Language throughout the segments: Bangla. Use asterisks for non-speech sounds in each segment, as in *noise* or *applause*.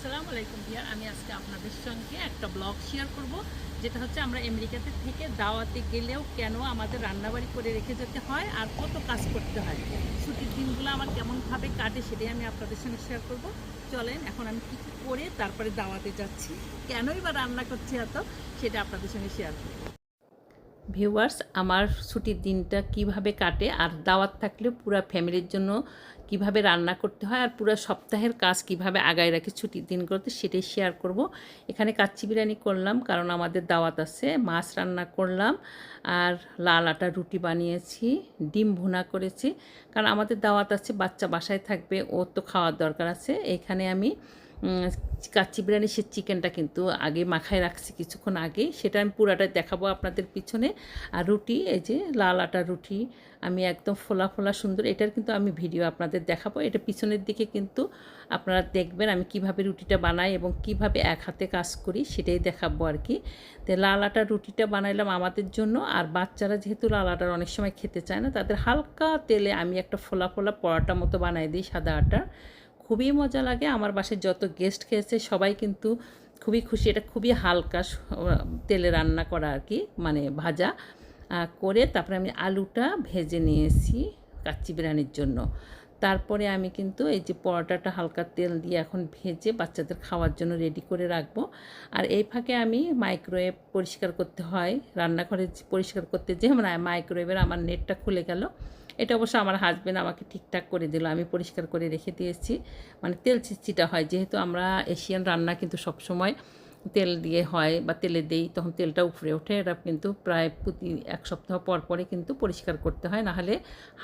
আসসালামু আলাইকুম ভিয়ার আমি আজকে আপনাদের সঙ্গে একটা ব্লগ শেয়ার করব, যেটা হচ্ছে আমরা আমেরিকাতে থেকে দাওয়াতে গেলেও কেন আমাদের রান্নাবাড়ি করে রেখে যেতে হয় আর কত কাজ করতে হয়। ছুটির দিনগুলো আমার কেমনভাবে কাটে সেটাই আমি আপনাদের সঙ্গে শেয়ার করব। চলেন, এখন আমি কী করে তারপরে দাওয়াতে যাচ্ছি, কেনই বা রান্না করছি এত, সেটা আপনাদের সঙ্গে শেয়ার করব। ভিউয়ার্স আমার ছুটির দিনটা কীভাবে কাটে আর দাওয়াত থাকলে পুরো ফ্যামিলির জন্য কীভাবে রান্না করতে হয় আর পুরো সপ্তাহের কাজ কীভাবে আগায় রাখি ছুটির দিনগুলোতে সেটাই শেয়ার করব। এখানে কাচ্চি বিরিয়ানি করলাম, কারণ আমাদের দাওয়াত আছে। মাছ রান্না করলাম আর লাল আটা রুটি বানিয়েছি, ডিম ভুনা করেছি। কারণ আমাদের দাওয়াত আছে, বাচ্চা বাসায় থাকবে, ওর তো খাওয়ার দরকার আছে। এখানে আমি কাচ্চি বিরিয়ানি সে চিকেনটা কিন্তু আগে মাখায় রাখছি কিছুক্ষণ আগে। সেটা আমি পুরাটা দেখাবো আপনাদের পিছনে। আর রুটি, এই যে লাল আটা রুটি, আমি একদম ফোলা ফোলা সুন্দর। এটার কিন্তু আমি ভিডিও আপনাদের দেখাবো। এটা পিছনের দিকে কিন্তু আপনারা দেখবেন আমি কীভাবে রুটিটা বানাই এবং কীভাবে এক হাতে কাজ করি, সেটাই দেখাবো আর কি। তো লাল আটার রুটিটা বানাইলাম আমাদের জন্য। আর বাচ্চারা যেহেতু লাল আটার অনেক সময় খেতে চায় না, তাদের হালকা তেলে আমি একটা ফোলা ফোলা পরোটা মতো বানাই দিই সাদা আটার খুবই মজা লাগে। আমার বাসায় যত গেস্ট খেয়েছে সবাই কিন্তু খুবই খুশি। এটা খুবই হালকা তেলে রান্না করা আর কি মানে ভাজা। করে তারপরে আমি আলুটা ভেজে নিয়েছি কাচ্চি বিরিয়ানির জন্য। তারপরে আমি কিন্তু এই যে পরোটাটা হালকা তেল দিয়ে এখন ভেজে বাচ্চাদের খাওয়ার জন্য রেডি করে রাখব। আর এই ফাঁকে আমি মাইক্রোওয়েভ পরিষ্কার করতে হয়। রান্নাঘরে পরিষ্কার করতে যে মাইক্রোওয়েভের আমার নেটটা খুলে গেল। এটা অবশ্য আমার হাজব্যান্ড আমাকে ঠিকঠাক করে দিল। আমি পরিষ্কার করে রেখে দিয়েছি। মানে তেল চিটচিটা হয়। যেহেতু আমরা এশিয়ান রান্না কিন্তু সবসময় তেল দিয়ে হয় বা তেলে দেই, তখন তেলটা উপরে ওঠে। এটা কিন্তু প্রায় প্রতি এক সপ্তাহ পর পরে কিন্তু পরিষ্কার করতে হয়। নাহলে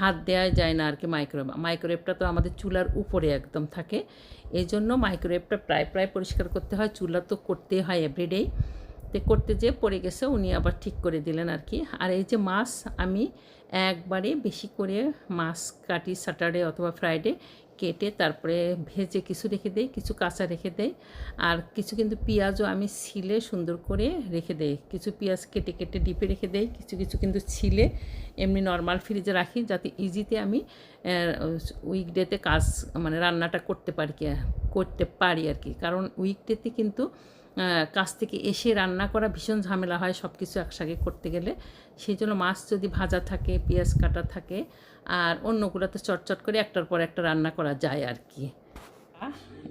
হাত দেওয়া যায় না আর কি মাইক্রোওয়েভ মাইক্রোওয়েভটা তো আমাদের চুলার উপরে একদম থাকে। এই জন্য মাইক্রোওয়েভটা প্রায় প্রায় পরিষ্কার করতে হয়। চুলা তো করতেই হয় এভরিডেই তো করতে যেয়ে পড়ে গেছে, উনি আবার ঠিক করে দিলেন আর কি আর এই যে মাছ, আমি একবারে বেশি করে মাছ কাটি স্যাটারডে অথবা ফ্রাইডে কেটে তারপরে ভেজে কিছু রেখে দেই, কিছু কাঁচা রেখে দেয় আর কিছু কিন্তু পেঁয়াজও আমি ছিলে সুন্দর করে রেখে দেই। কিছু পেঁয়াজ কেটে কেটে ডিপে রেখে দেই, কিছু কিছু কিন্তু ছিলে এমনি নর্মাল ফ্রিজে রাখি যাতে ইজিতে আমি উইকডেতে কাজ মানে রান্নাটা করতে পারি করতে পারি আর কি। কারণ উইকডেতে কিন্তু কাজ থেকে এসে রান্না করা ভীষণ ঝামেলা হয় সব কিছু একসাথে করতে গেলে। সেই জন্য মাছ যদি ভাজা থাকে, পেঁয়াজ কাটা থাকে, আর অন্যগুলো তো চটচট করে একটার পর একটা রান্না করা যায় আর কি।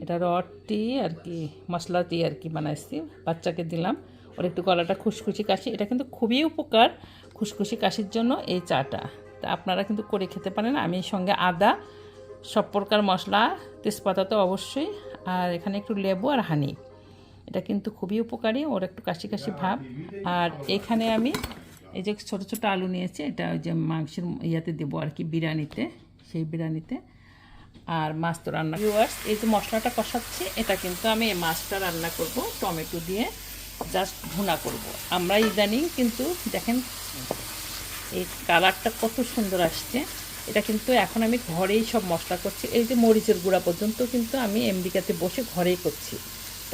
এটা রটি আর কি, মশলা দিয়ে আর কি বানাইছি, বাচ্চাকে দিলাম। ওর একটু গলাটা খুশখুশি কাশি, এটা কিন্তু খুবই উপকার খুশখুশি কাশির জন্য এই চাটা। তা আপনারা কিন্তু করে খেতে পারেন। আমি সঙ্গে আদা, সব প্রকার মশলা, তেজপাতা তো অবশ্যই, আর এখানে একটু লেবু আর হানি। এটা কিন্তু খুবই উপকারী ওর একটু কাশি কাশি ভাব। আর এখানে আমি এই যে ছোটো ছোটো আলু নিয়েছি এটা ওই যে মাংসের ইয়াতে দেবো আর কি বিরিয়ানিতে সেই বিরিয়ানিতে। আর মাছ তো রান্না ভিউয়ার্স এই যে মশলাটা কষাচ্ছি এটা কিন্তু আমি এই মাছটা রান্না করব টমেটো দিয়ে জাস্ট ভুনা করব। আমরা ইদানিং কিন্তু দেখেন এই কালারটা কত সুন্দর আসছে। এটা কিন্তু এখন আমি ঘরেই সব মশলা করছি। এই যে মরিচের গুঁড়া পর্যন্ত কিন্তু আমি আমেরিকাতে বসে ঘরেই করছি।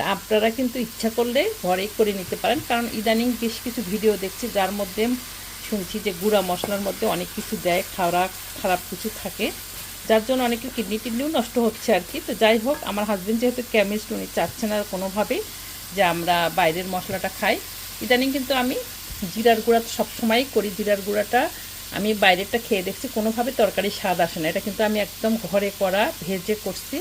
তা আপনারা কিন্তু ইচ্ছা করলে ঘরেই করে নিতে পারেন। কারণ ইদানিং বেশ কিছু ভিডিও দেখছি যার মধ্যে শুনছি যে গুঁড়া মশলার মধ্যে অনেক কিছু দেয় খাওয়া খারাপ কিছু থাকে। যার জন্য অনেকে কিডনি টিডনিও নষ্ট হচ্ছে আর কি। তো যাই হোক, আমার হাজব্যান্ড যেহেতু কেমিস্ট উনি চাচ্ছেন আর কোনোভাবেই যে আমরা বাইরের মশলাটা খাই। ইদানিং কিন্তু আমি জিরার গুঁড়া সবসময়ই করি। জিরার গুঁড়াটা আমি বাইরেরটা খেয়ে দেখছি, কোনোভাবে তরকারি স্বাদ আসে না। এটা কিন্তু আমি একদম ঘরে করা, ভেজে করছি।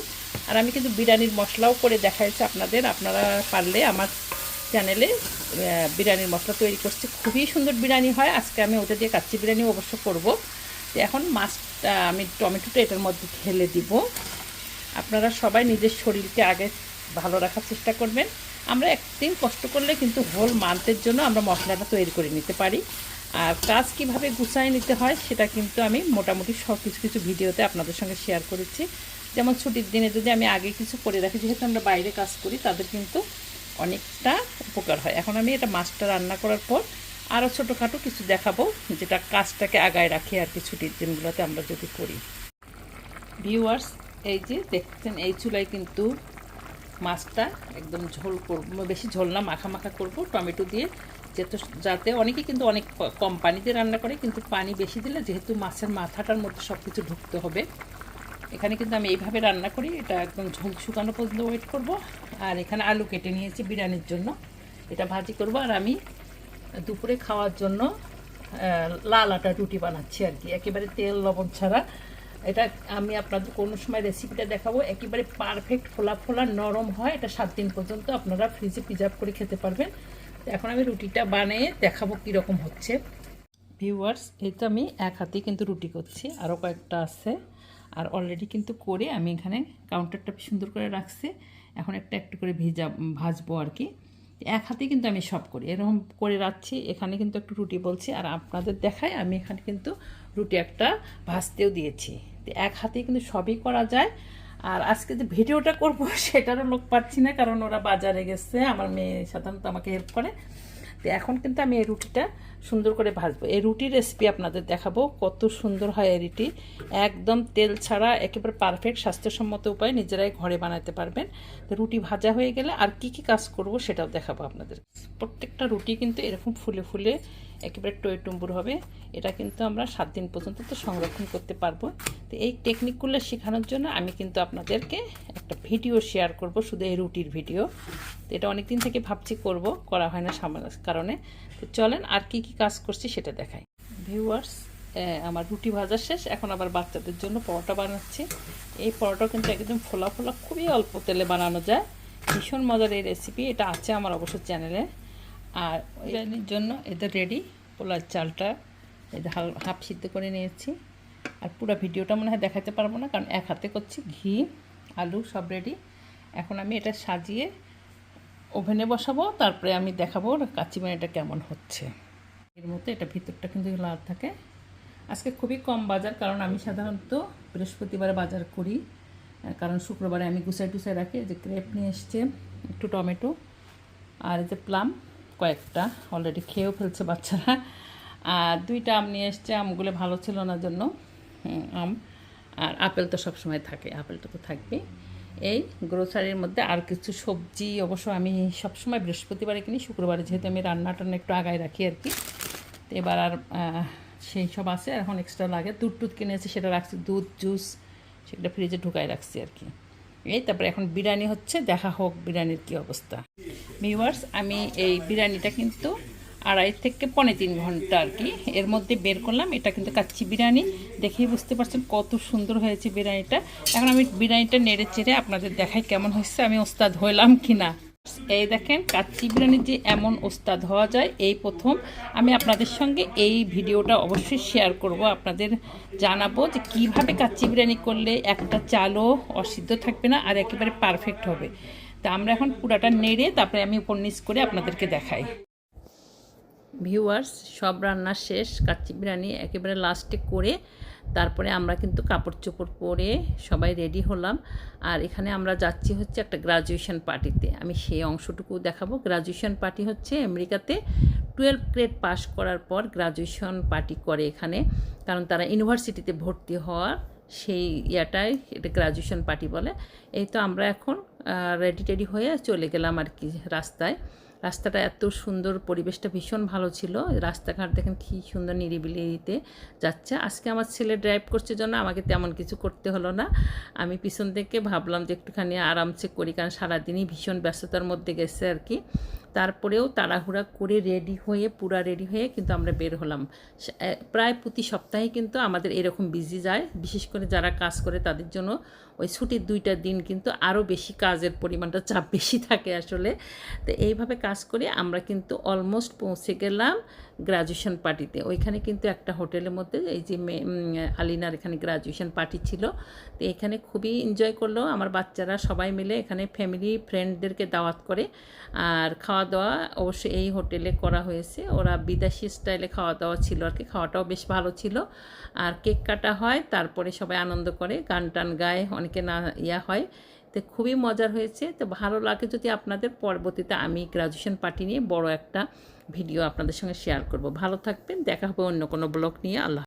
আর আমি কিন্তু বিরিয়ানির মশলাও করে দেখাইছি আপনাদের। আপনারা পারলে আমার চ্যানেলে বিরিয়ানির মশলা তৈরি করছি। খুবই সুন্দর বিরিয়ানি হয়। আজকে আমি ওটা দিয়ে কাচ্চি বিরিয়ানি অবশ্য করব। এখন মাছটা আমি টমেটোটা এটার মধ্যে ঢেলে দিব। আপনারা সবাই নিজের শরীরকে আগে ভালো রাখার চেষ্টা করবেন। আমরা একদিন কষ্ট করলে কিন্তু হোল মান্থের জন্য আমরা মশলাটা তৈরি করে নিতে পারি। আর কাজ কীভাবে গুছায় নিতে হয়, সেটা কিন্তু আমি মোটামুটি সব কিছু কিছু ভিডিওতে আপনাদের সঙ্গে শেয়ার করেছি। যেমন ছুটির দিনে যদি আমি আগে কিছু করে রাখি, যেহেতু আমরা বাইরে কাজ করি, তাদের কিন্তু অনেকটা উপকার হয়। এখন আমি এটা মাছটা রান্না করার পর আরও ছোটোখাটো কিছু দেখাবো, যেটা কাজটাকে আগায় রাখি আর কি ছুটির দিনগুলোতে আমরা যদি করি। ভিউয়ার্স এই যে দেখছেন, এই চুলায় কিন্তু মাছটা একদম ঝোল করব, বেশি ঝোল না, মাখা মাখা করব। টমেটো দিয়ে যেহেতু, যাতে অনেকে কিন্তু অনেক কম পানিতে রান্না করে, কিন্তু পানি বেশি দিলে যেহেতু মাছের মাথাটার মধ্যে সব কিছু ঢুকতে হবে। এখানে কিন্তু আমি এইভাবে রান্না করি, এটা একদম ঝোল শুকানো পর্যন্ত ওয়েট করব। আর এখানে আলু কেটে নিয়েছি বিরিয়ানির জন্য। এটা ভাজি করব আর আমি দুপুরে খাওয়ার জন্য লাল আটা রুটি বানাচ্ছি আর কি। একেবারে তেল, লবণ ছাড়া। এটা আমি আপনাদের কোনো সময় রেসিপিটা দেখাবো। একেবারে পারফেক্ট ফোলা ফোলা নরম হয়। এটা সাত দিন পর্যন্ত আপনারা ফ্রিজে প্রিজার্ভ করে খেতে পারবেন। এখন আমি রুটিটা বানিয়ে দেখাবো কীরকম হচ্ছে। ভিউয়ার্স এই তো আমি এক হাতে কিন্তু রুটি করছি। আরও কয়েকটা আছে। আর অলরেডি কিন্তু করে আমি এখানে কাউন্টারটা সুন্দর করে রাখছি। এখন একটা একটু করে ভেজা, ভাজবো আর কি। এক হাতে কিন্তু আমি সব করি। এরকম করে রাখছি। এখানে কিন্তু একটু রুটি বলছি। আর আপনাদের দেখায় আমি এখানে কিন্তু রুটি একটা ভাজতেও দিয়েছি। তো এক হাতে কিন্তু সবই করা যায়। আর আজকে যে ভিডিওটা করব, *laughs* সেটারও লোক পাচ্ছি না, কারণ ওরা বাজারে গেছে। আমার মেয়ে সাধারণত আমাকে হেল্প করে। তো এখন কিন্তু আমি এই রুটিটা সুন্দর করে ভাজবো। এই রুটির রেসিপি আপনাদের দেখাবো, কত সুন্দর হয় এই রুটি। একদম তেল ছাড়া, একেবারে পারফেক্ট স্বাস্থ্যসম্মত উপায় নিজেরাই ঘরে বানাতে পারবেন। তো রুটি ভাজা হয়ে গেলে আর কি কি কাজ করব সেটাও দেখাবো আপনাদের। প্রত্যেকটা রুটি কিন্তু এরকম ফুলে ফুলে একেবারে টয়ে টুম্বুর হবে। এটা কিন্তু আমরা সাত দিন পর্যন্ত তো সংরক্ষণ করতে পারব। তো এই টেকনিকগুলো শেখানোর জন্য আমি কিন্তু আপনাদেরকে একটা ভিডিও শেয়ার করব, শুধু এই রুটির ভিডিও তো এটা অনেক দিন থেকে ভাবছি করব, করা হয় না সামান্য কারণে। তো চলেন আর কি কি কাজ করছি সেটা দেখাই। ভিউয়ার্স আমার রুটি ভাজা শেষ, এখন আবার বাচ্চাদের জন্য পরোটা বানাচ্ছি। এই পরোটা কিন্তু একদম ফোলা ফোলা, খুবই অল্প তেলে বানানো যায়। ভীষণ মজার এই রেসিপি এটা আছে আমার অবশ্য চ্যানেলে আর বিরিয়ানির জন্য এদের রেডি পোলার চালটা এদের হাফ সিদ্ধ করে নিয়েছি। আর পুরো ভিডিওটা মনে হয় দেখাতে পারব না, কারণ এক হাতে করছি ঘি, আলু সব রেডি এখন আমি এটা সাজিয়ে ওভেনে বসাবো, তারপরে আমি দেখাবো কাচি এটা কেমন হচ্ছে। এর মতো এটা ভিতরটা কিন্তু লাল থাকে। আজকে খুবই কম বাজার, কারণ আমি সাধারণত বৃহস্পতিবারে বাজার করি। কারণ শুক্রবারে আমি গুছাই টুসাই রাখি যে ক্রেপ নিয়ে এসছে, একটু টমেটো, আর যে প্লাম। কয়েকটা অলরেডি খেয়েও ফেলছে বাচ্চারা। আর দুইটা আম নিয়ে এসছে, আমগুলো ভালো ছিল না জন্য। আম। আর আপেল তো সবসময় থাকে, আপেলটা তো থাকবেই। এই গ্রোসারির মধ্যে আর কিছু সবজি, অবশ্য আমি সবসময় বৃহস্পতিবারে কিনি, শুক্রবারে যেহেতু আমি রান্না টান্না একটু আগায় রাখি আর কি। তো এবার আর সেই সব আছে এখন এক্সট্রা লাগে। দুধ টুধ কিনেছি, সেটা রাখছি, দুধ জুস সেটা ফ্রিজে ঢুকায় রাখছি আর কি। এই তারপরে এখন বিরিয়ানি হচ্ছে, দেখা হোক বিরিয়ানির কী অবস্থা। ভিউয়ার্স আমি এই বিরিয়ানিটা কিন্তু আড়াই থেকে পনেরো তিন ঘণ্টা আর কি এর মধ্যে বের করলাম। এটা কিন্তু কাচ্চি বিরিয়ানি। দেখেই বুঝতে পারছেন কত সুন্দর হয়েছে বিরিয়ানিটা। এখন আমি বিরিয়ানিটা নেড়ে চেড়ে আপনাদের দেখাই কেমন হয়েছে। আমি ওস্তাদ হইলাম কি না এই দেখেন, কাচ্চি বিরিয়ানির যে এমন ওস্তাদ হওয়া যায়, এই প্রথম। আমি আপনাদের সঙ্গে এই ভিডিওটা অবশ্যই শেয়ার করব। আপনাদের জানাব যে কীভাবে কাচ্চি বিরিয়ানি করলে একটা চালও অসিদ্ধ থাকবে না আর একেবারে পারফেক্ট হবে। তা আমরা এখন পুরাটা নেড়ে তারপরে আমি উপর নিচ করে আপনাদেরকে দেখাই। ভিউয়ার্স সব রান্না শেষ, কাচ্চি বিরিয়ানি একেবারে লাস্টে করে তারপরে আমরা কিন্তু কাপড় চোপড় পরে সবাই রেডি হলাম। আর এখানে আমরা যাচ্ছি হচ্ছে একটা গ্রাজুয়েশন পার্টিতে আমি সেই অংশটুকু দেখাবো। গ্রাজুয়েশন পার্টি হচ্ছে আমেরিকাতে টুয়েলভ গ্রেড পাস করার পর গ্রাজুয়েশন পার্টি করে এখানে। কারণ তারা ইউনিভার্সিটিতে ভর্তি হওয়ার সেই ইয়াটাই, এটা গ্রাজুয়েশন পার্টি বলে। এই তো আমরা এখন রেডি টেডি হয়ে চলে গেলাম আর কি রাস্তায়। রাস্তাটা এত সুন্দর, পরিবেশটা ভীষণ ভালো ছিল। রাস্তাঘাট দেখেন কী সুন্দর নিরিবিলি নিরিবিলিতে যাচ্ছে। আজকে আমার ছেলে ড্রাইভ করছে জন্য আমাকে তেমন কিছু করতে হলো না। আমি পিছন থেকে ভাবলাম যে একটুখানি আরামসে করি, কারণ সারাদিনই ভীষণ ব্যস্ততার মধ্যে গেছে আর কি। তারপরেও তাড়াহুড়া করে রেডি হয়ে, পুরা রেডি হয়ে কিন্তু আমরা বের হলাম। প্রায় প্রতি সপ্তাহে কিন্তু আমাদের এরকম বিজি যায়। বিশেষ করে যারা কাজ করে তাদের জন্য ওই ছুটির দুইটা দিন কিন্তু আরও বেশি কাজের পরিমাণটা চাপ বেশি থাকে আসলে। তো এইভাবে কাজ করে আমরা কিন্তু অলমোস্ট পৌঁছে গেলাম গ্রাজুয়েশন পার্টিতে ওইখানে কিন্তু একটা হোটেলের মধ্যে এই যে মে- আলিনার এখানে গ্রাজুয়েশন পার্টি ছিল। তো এখানে খুবই এনজয় করল। আমার বাচ্চারা সবাই মিলে এখানে ফ্যামিলি ফ্রেন্ডদেরকে দাওয়াত করে। আর খাওয়া দাওয়া অবশ্যই এই হোটেলে করা হয়েছে। ওরা বিদেশি স্টাইলে খাওয়া দাওয়া ছিল আর কি, খাওয়াটাও বেশ ভালো ছিল। আর কেক কাটা হয়, তারপরে সবাই আনন্দ করে, গান টান গায়, অনেকে না ইয়া হয়। তো খুবই মজার হয়েছে। তো ভালো লাগে যদি আপনাদের, পরবর্তীতে আমি গ্রাজুয়েশন পার্টি নিয়ে বড় একটা ভিডিও আপনাদের সঙ্গে শেয়ার করব। ভালো থাকবেন, দেখা হবে অন্য কোনো ব্লগ নিয়ে। আল্লাহ